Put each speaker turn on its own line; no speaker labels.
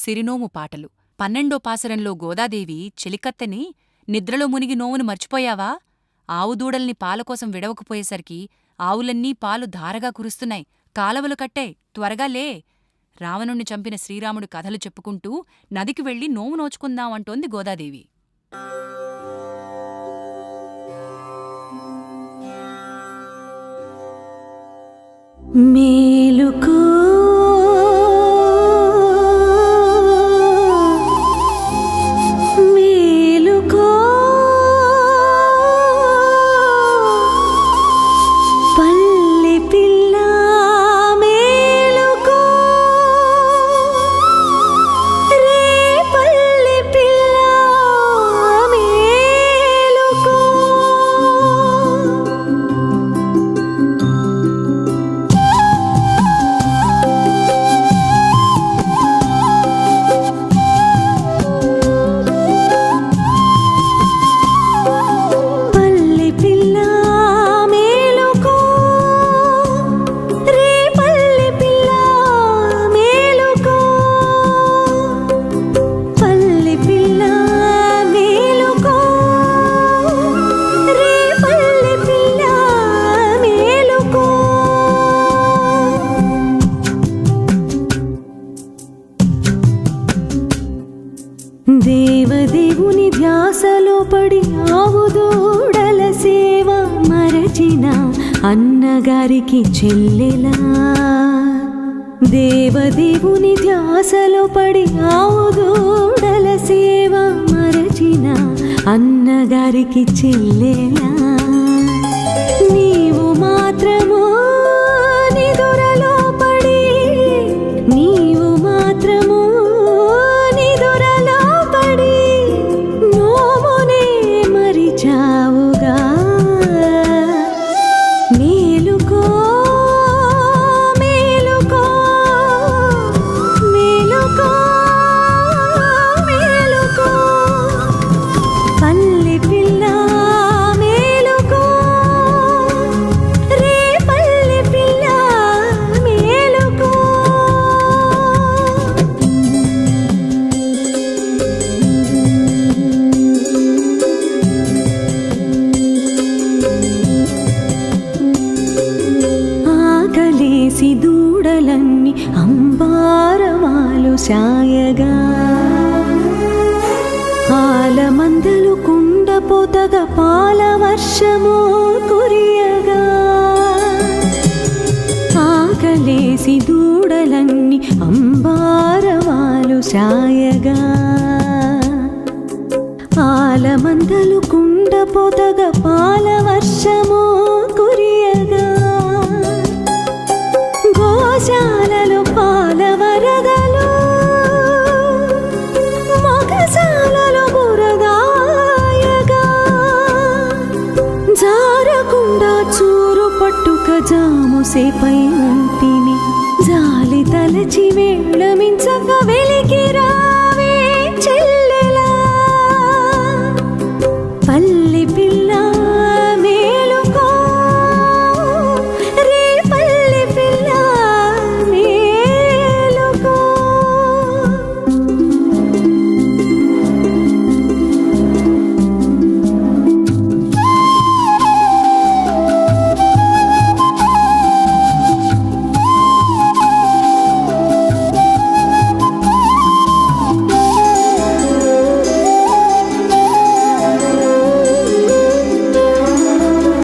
సిరినోము పాటలు. పన్నెండో పాసరంలో గోదాదేవి చెలికత్తెని నిద్రలో మునిగి నోవును మర్చిపోయావా? ఆవుదూడల్ని పాలకోసం విడవకపోయేసరికి ఆవులన్నీ పాలు ధారగా కురుస్తున్నాయి. కాలవలు కట్టే త్వరగా లే. రావణుణ్ణి చంపిన శ్రీరాముడు కథలు చెప్పుకుంటూ నదికి వెళ్ళి నోము నోచుకుందాం అంటోంది గోదాదేవి.
మేలుకో అన్నగారికి చెల్లెలా. దేవదేవుని ధ్యాసలో పడి ఆవుదూడల సేవ మరచిన అన్నగారికి చెల్లెలా. అంబారమాలు సాయగా ఆలమందలు కుండ పొదగ పాల వర్షము కురియగా. ఆకలేసి దూడలన్నీ అంబారమాలు సాయగా ఆలమందలు కుండ పొదగ పాల వర్షము జాము సేపై ఉంటిని జాలి తలచి వేళమించ